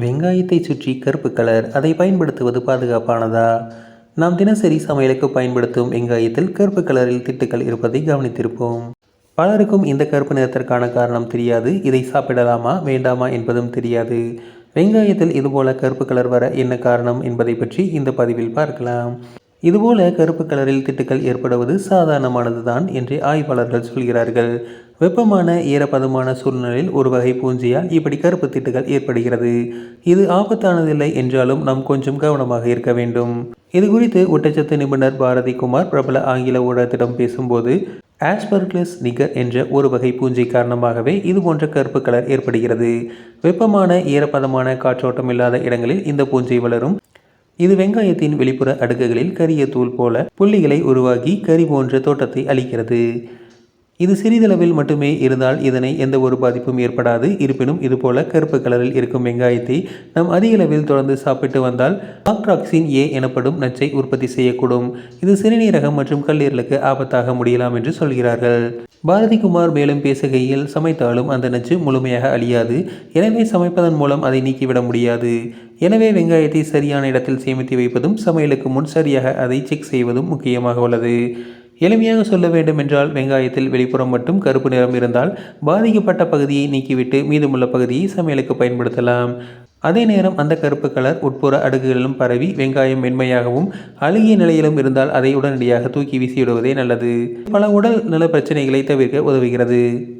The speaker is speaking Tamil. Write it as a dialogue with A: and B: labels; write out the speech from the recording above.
A: வெங்காயத்தை சுற்றி கருப்பு கலர். அதை பயன்படுத்துவது பாதுகாப்பானதா? நாம் தினசரி சமையலுக்கு பயன்படுத்தும் வெங்காயத்தில் கருப்பு கலரில் திட்டுக்கள் இருப்பதை கவனித்திருப்போம். பலருக்கும் இந்த கருப்பு நிறத்திற்கான காரணம் தெரியாது. இதை சாப்பிடலாமா வேண்டாமா என்பதும் தெரியாது. வெங்காயத்தில் இதுபோல கருப்பு கலர் வர என்ன காரணம் என்பதை பற்றி இந்த பதிவில் பார்க்கலாம். இதுபோல கருப்பு கலரில் திட்டுக்கள் ஏற்படுவது சாதாரணமானதுதான் என்று ஆய்வாளர்கள் சொல்கிறார்கள். வெப்பமான ஈரப்பதமான சூழ்நிலையில் ஒரு வகை பூஞ்சியால் இப்படி கருப்பு திட்டுகள் ஏற்படுகிறது. இது ஆபத்தானதில்லை என்றாலும் நாம் கொஞ்சம் கவனமாக இருக்க வேண்டும். இது குறித்து ஊட்டச்சத்து நிபுணர் பாரதி குமார் பிரபல ஆங்கில ஊடகத்திடம் பேசும்போது ஆஸ்பர்கிளஸ் நிகர் என்ற ஒரு வகை பூஞ்சை காரணமாகவே இது போன்ற கருப்பு கலர் ஏற்படுகிறது. வெப்பமான ஈரப்பதமான காற்றோட்டம் இல்லாத இடங்களில் இந்த பூஞ்சை வளரும். இது வெங்காயத்தின் வெளிப்புற அடுக்குகளில் கரிய தூள் போல புள்ளிகளை உருவாக்கி கரி போன்ற தோட்டத்தை அளிக்கிறது இது சிறிதளவில் மட்டுமே இருந்தால் இதனை எந்த ஒரு பாதிப்பும் ஏற்படாது. இருப்பினும் இதுபோல கருப்பு கலரில் இருக்கும் வெங்காயத்தை நாம் அதிக அளவில் தொடர்ந்து சாப்பிட்டு வந்தால் ஆக்ட்ராக்சின் ஏ எனப்படும் நச்சை உற்பத்தி செய்யக்கூடும். இது சிறுநீரகம் மற்றும் கல்லீரலுக்கு ஆபத்தாக முடியலாம் என்று சொல்கிறார்கள். பாரதிகுமார் மேலும் பேசுகையில் சமைத்தாலும் அந்த நச்சு முழுமையாக அழியாது. எனவே சமைப்பதன் மூலம் அதை நீக்கிவிட முடியாது. எனவே வெங்காயத்தை சரியான இடத்தில் சேமித்து வைப்பதும் சமையலுக்கு முன் சரியாக அதை செக் செய்வதும் முக்கியமாக உள்ளது. எளிமையாக சொல்ல வேண்டும் என்றால் வெங்காயத்தில் வெளிப்புறம் மட்டும் கருப்பு நிறம் இருந்தால் பாதிக்கப்பட்ட பகுதியை நீக்கிவிட்டு மீதமுள்ள பகுதியை சமையலுக்கு பயன்படுத்தலாம். அதே நேரம் அந்த கருப்பு கலர் உட்புற அடுக்குகளிலும் பரவி வெங்காயம் மென்மையாகவும் அழுகிய நிலையிலும் இருந்தால் அதை உடனடியாக தூக்கி வீசிவிடுவதே நல்லது. பல உடல் நல பிரச்சனைகளை தவிர்க்க உதவுகிறது.